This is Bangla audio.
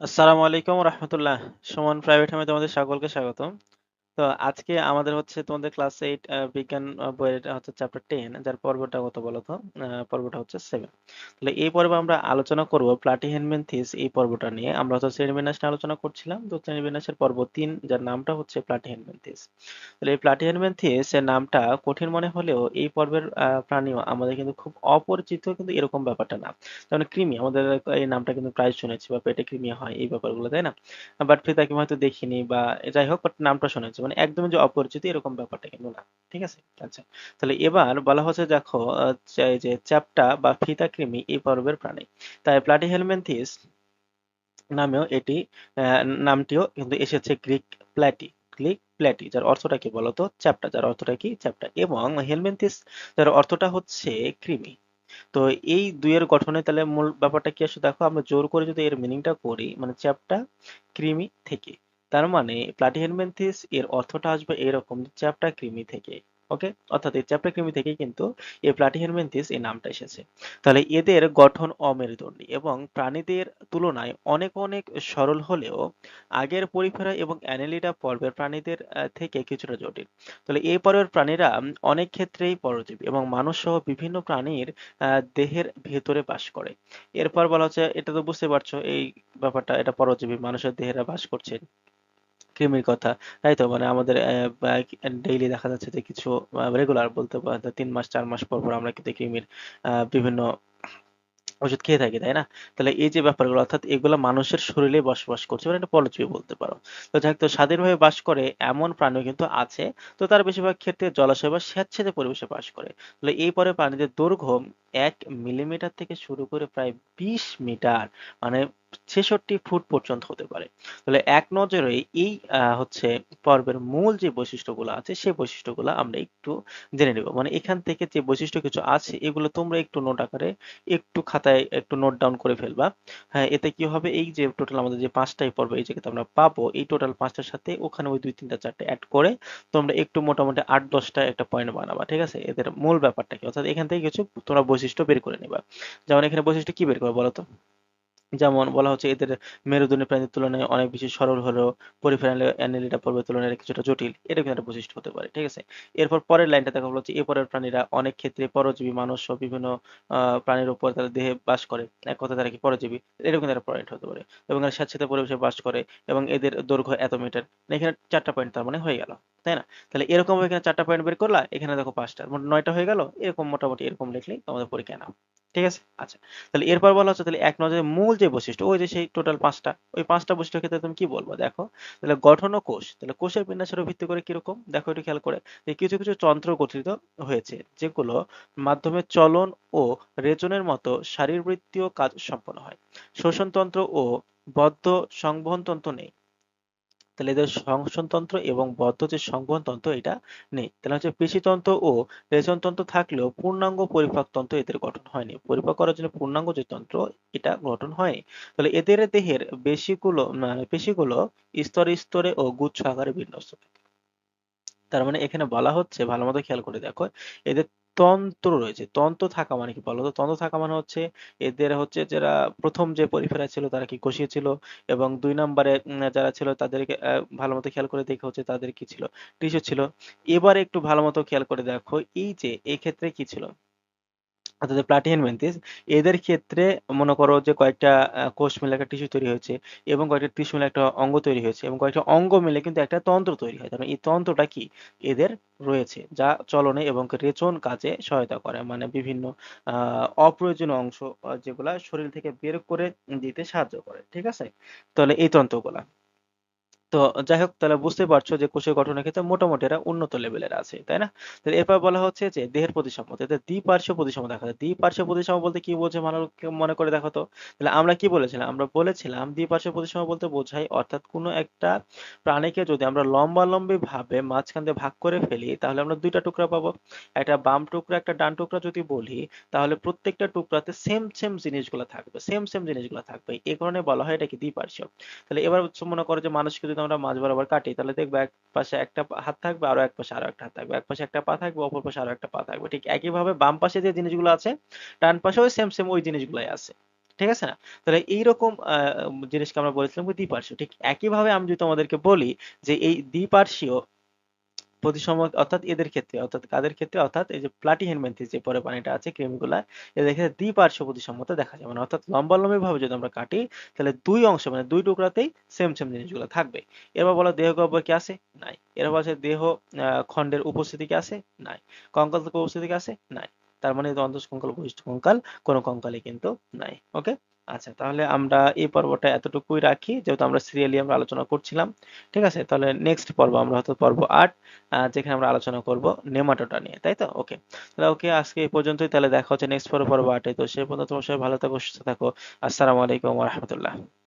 আসসালামু আলাইকুম রহমতুল্লাহ। সুমন প্রাইভেট হোমে তোমাদের সকলকে স্বাগতম। তো আজকে আমাদের হচ্ছে তোমাদের ক্লাস এইট বিজ্ঞান বইয়ের হচ্ছে চ্যাপ্টার টেন যার পর্বটা কত বলো তো পর্বটা হচ্ছে সেভেন তাহলে এই পর্বে আমরা আলোচনা করব প্লাটিহেলমিনথিস এই পর্বটা নিয়ে। আমরা হচ্ছে শ্রেণীবিন্যাস নিয়ে আলোচনা করছিলাম। তো শ্রেণীবিন্যাসের পর্ব তিন যার নামটা হচ্ছে প্লাটিহেলমিনথিস তাহলে এই প্লাটিহেলমিনথিস এর নামটা কঠিন মনে হলেও এই পর্বের আহ, প্রাণীও আমাদের কিন্তু খুব অপরিচিত কিন্তু এরকম ব্যাপারটা না। যেমন কৃমি আমাদের এই নামটা কিন্তু প্রায় শুনেছি বা পেটে কৃমি হয় এই ব্যাপারগুলো তাই না? বাট ফিতা ফিতাকে হয়তো দেখিনি বা যাই হোক বাট নামটা শুনেছি। মানে একদমই যে অপরিচিত এরকম ব্যাপারটা কিন্তু না, ঠিক আছে? আচ্ছা তাহলে এবার বলা হচ্ছে দেখো যে চ্যাপ্টা বা ফিতা কৃমি এই পর্বের প্রাণী। তাই প্লাটিহেলমিনথিস নামেও এটি নামটিও কিন্তু এসেছে গ্রিক প্ল্যাটি গ্রিক প্ল্যাটি যার অর্থটা কি বলতো? চ্যাপ্টা, যার অর্থটা কি? চ্যাপ্টা। এবং হেলমেন্থিস যার অর্থটা হচ্ছে কৃমি। তো এই দুইয়ের গঠনে তাহলে মূল ব্যাপারটা কি আসলে দেখো, আমরা জোর করে যদি এর মিনিংটা করি মানে চ্যাপ্টা কৃমি থেকে। তার মানে প্লাটিহেলমিনথিস এর অর্থটা আসবে এরকম চ্যাপ্টা কৃমি থেকে ওকে অর্থাৎ এই চ্যাপ্টা কৃমি থেকেই কিন্তু এই প্লাটিহেলমিনথিস এই নামটা এসেছে। তাহলে এদের গঠন অমেরুদণ্ডী এবং প্রাণীদের তুলনায় অনেক অনেক সরল হলেও আগের পরিফেরা এবং অ্যানেলিডা পর্বের প্রাণীদের থেকে কিছুটা জটিল। তাহলে এই পর্বের প্রাণীরা অনেক ক্ষেত্রেই পরজীবী এবং মানুষ সহ বিভিন্ন প্রাণীর দেহের ভেতরে বাস করে। এরপর বলা হচ্ছে, এটা তো বুঝতে পারছ, এই ব্যাপারটা, এটা পরজীবী, মানুষের দেহেরা বাস করছে। কৃমির কথা। তাই তো? মানে আমাদের ডেইলি দেখা যাচ্ছে যে কিছু রেগুলার বলতে তিন মাস চার মাস পর পর আমরা কিন্তু আহ, বিভিন্ন ওষুধ খেয়ে থাকি তাই না? তাহলে এই যে ব্যাপারগুলো অর্থাৎ এগুলো মানুষের শরীরে বসবাস করছে মানে এটা পরজীবী বলতে পারো। তো যাই হোক, তো স্বাধীনভাবে বাস করে এমন প্রাণী কিন্তু আছে তো তার বেশিরভাগ ক্ষেত্রে জলাশয় বা স্যাঁতসেঁতে পরিবেশে বাস করে। তাহলে এই পরে প্রাণীদের দৈর্ঘ্য এক মিলিমিটার থেকে শুরু করে প্রায় বিশ মিটার মানে ছেষট্টি ফুট পর্যন্ত হতে পারে। তাহলে এক নজরে এই হচ্ছে পর্বের মূল যে বৈশিষ্ট্যগুলো আছে, সেই বৈশিষ্ট্যগুলো আমরা একটু জেনে নেব। মানে এখান থেকে যে বৈশিষ্ট্য কিছু আছে, এগুলো তোমরা একটু নোট আকারে, একটু খাতায় একটু নোট ডাউন করে ফেলবা। হ্যাঁ এতে কি হবে? এই যে টোটাল আমাদের যে পাঁচটাই পর্ব, এই জায়গাতে আমরা পাবো, এই টোটাল পাঁচটার সাথে ওখানে ওই দুই, তিনটা, চারটে অ্যাড করে তোমরা একটু মোটামুটি আট, দশটা একটা পয়েন্ট বানাবা, ঠিক আছে? এদের মূল ব্যাপারটা কি? অর্থাৎ এখান থেকে কিছু তোমরা বৈশিষ্ট্য বের করে নিবা। যেমন এখানে বৈশিষ্ট্য কি বের করব বলো তো? যেমন বলা হচ্ছে এদের মেরুদণ্ডী প্রাণীর তুলনায় অনেক বেশি সরল হলেও পরিফেরাল অ্যানেলিডা পর্বের তুলনায় কিছুটা জটিল। এটা কিন্তু একটা বৈশিষ্ট্য হতে পারে, ঠিক আছে? এরপর পরের লাইনটা দেখা হচ্ছে এ পরের প্রাণীরা অনেক ক্ষেত্রে পরজীবী, মানুষ ও বিভিন্ন প্রাণীর উপর তাদের দেহে বাস করে। এক কথা তারা কি পরজীবী? এরকম কিন্তু একটা পয়েন্ট হতে পারে। এবং এরা স্যাঁতসেঁতে পরিবেশে বাস করে এবং এদের দৈর্ঘ্য এত মিটার। এখানে চারটা পয়েন্ট তার মানে হয়ে গেল, তাই না? তাহলে এরকম এখানে চারটা পয়েন্ট বের করলা, এখানে দেখো পাঁচটা, মোট নয়টা হয়ে গেল, এরকম মোটামুটি এরকম লিখলেই তোমাদের পরীক্ষায় নাও। ঠিক আছে? আচ্ছা। তাহলে এরপর বলা হচ্ছে, তাহলে এক নজরে মূল যে বৈশিষ্ট্য, ওই যে সেই টোটাল পাঁচটা, ওই পাঁচটা বৈশিষ্ট্যের ক্ষেত্রে তুমি কি বলব? দেখো, তাহলে গঠন ও কোষ, তাহলে কোষের বিন্যাসের ভিত্তি করে কীরকম? দেখো একটু খেয়াল করে। যে কিছু কিছু তন্ত্র গঠিত হয়েছে, যেগুলো মাধ্যমে চলন ও রেচনের মতো শারীরবৃত্তীয় কাজ সম্পন্ন হয়। শ্বসনতন্ত্র ও বদ্ধ সংবহন তন্ত্র নেই। তাহলে এদের সংসনতন্ত্র এবং বদ্ধ যে সংবহনতন্ত্র এটা নেই। তাহলে হচ্ছে পেশিতন্ত্র ও রেচনতন্ত্র থাকলেও পূর্ণাঙ্গ পরিপাকতন্ত্র এদের গঠন হয়নি। পরিপাক করার জন্য পূর্ণাঙ্গ যে তন্ত্র, এটা গঠন হয়নি। তাহলে এদের দেহের বেশিগুলো পেশিগুলো স্তরে স্তরে ও গুচ্ছ আকারে বিন্যস্ত তার মানে এখানে বলা হচ্ছে, ভালো মতো খেয়াল করে দেখো, এদের তন্ত্র রয়েছে। তন্ত্র থাকা মানে কি বলতো? তন্ত্র থাকা মানে হচ্ছে এদের হচ্ছে যারা প্রথম যে পরিফেরা ছিল তারা কি কোষীয় ছিল এবং দুই নম্বরে যারা ছিল তাদেরকে ভালো মতো খেয়াল করে দেখে হচ্ছে তাদের কি ছিল? টিস্যু ছিল। এবারে একটু ভালো মতো খেয়াল করে দেখো, এই যে এই ক্ষেত্রে কি ছিল? অর্থাৎ প্লাটিহেলমিনথেস মেন্থিস এদের ক্ষেত্রে মনে করো যে কয়েকটা কোষ মিলে একটা টিস্যু তৈরি হয়েছে এবং কয়েকটা টিস্যু মিলে একটা অঙ্গ তৈরি হয়েছে এবং কয়েকটা অঙ্গ মিলে কিন্তু একটা তন্ত্র তৈরি হয়। তার মানে এই তন্ত্রটা কি? এদের রয়েছে যা চলনে এবং রেচন কাজে সহায়তা করে। মানে বিভিন্ন অপ্রয়োজনীয় অংশ যেগুলা শরীর থেকে বের করে দিতে সাহায্য করে। ঠিক আছে? তাহলে এই তন্ত্রগুলা। তো যাই হোক তাহলে বুঝতে পারছ যে কোষের গঠনের ক্ষেত্রে মোটামুটি এরা উন্নত লেভেলের আছে, তাই না? তো এরপর বলা হচ্ছে যে দেহের প্রতিসম এদের দ্বিপার্শ্ব প্রতিসম দেখা যায়। দ্বিপার্শ্ব প্রতিসম বলতে কি বোঝে মানুষ মনে করে দেখো তো? তাহলে আমরা কি বলেছিলাম? আমরা বলেছিলাম দ্বিপার্শ্ব প্রতিসম বলতে বোঝায় অর্থাৎ কোনো একটা প্রাণীকে যদি আমরা লম্বালম্বি ভাবে মাঝখান দিয়ে ভাগ করে ফেলি, তাহলে আমরা দুইটা টুকরা পাবো। একটা বাম টুকরা, একটা ডান টুকরা যদি বলি, তাহলে প্রত্যেকটা টুকরাতে সেম সেম জিনিসগুলো থাকবে সেম সেম জিনিসগুলো থাকবে। এই কারণে বলা হয় এটা কি দ্বিপার্শ্ব। তাহলে এবার মনে করো যে মানুষকে যদি আমরা মাঝ বরাবর কাটি, তাহলে দেখব এক পাশে একটা হাত থাকবে, আরও এক পাশে আরও একটা হাত থাকবে। এক পাশে একটা পা থাকবে, অপর পাশে আরও একটা পা থাকবে। ঠিক একই ভাবে বাম পাশে যে জিনিসগুলো আছে, ডান পাশেও সেম সেম ওই জিনিসগুলাই আছে। ঠিক আছে না? তাহলে এইরকম জিনিসকে আমরা বলেছিলাম দ্বিপার্শ্বীয়। ঠিক একইভাবে আমি যদি তোমাদেরকে বলি যে এই দ্বিপার্শ্বীয় প্রতিসম, অর্থাৎ এদের ক্ষেত্রে, অর্থাৎ কাদের ক্ষেত্রে? অর্থাৎ এই যে প্লাটিহেলমিনথেস যে পরে পানিটা আছে ক্রিমগুলা এদের ক্ষেত্রে দ্বিপার্শ্ব প্রতিসমতা দেখা যায়। মানে অর্থাৎ লম্বালম্বি ভাবে যদি আমরা কাটি, তাহলে দুই অংশ মানে দুই টুকরাতেই সেম সেম জিনিসগুলো থাকবে। এরপর বলো, দেহ গহ্বর কি আছে? নাই। এরপর আছে দেহ খণ্ডের উপস্থিতি কি আছে? নাই। কঙ্কাল উপস্থিতি কি আছে? নাই। তার মানে অন্তঃ কঙ্কাল বহিষ্ঠ কঙ্কাল কোনো কঙ্কালই কিন্তু নাই। ওকে আচ্ছা তাহলে আমরা এই পর্বটা এতটুকুই রাখি। যেহেতু আমরা সিরিয়ালি আমরা আলোচনা করছিলাম, ঠিক আছে? তাহলে নেক্সট পর্ব আমরা হয়তো পর্ব আট যেখানে আমরা আলোচনা করব নেমাটোটা নিয়ে, তাই তো? ওকে তাহলে ওকে আজকে এই পর্যন্তই। তাহলে দেখা হচ্ছে নেক্সট পর্ব পর্ব আটে। তো সে পর্যন্ত তোমার সবাই ভালো থাকো, সুস্থ থাকো। আসসালামু আলাইকুম রহমতুল্লাহ।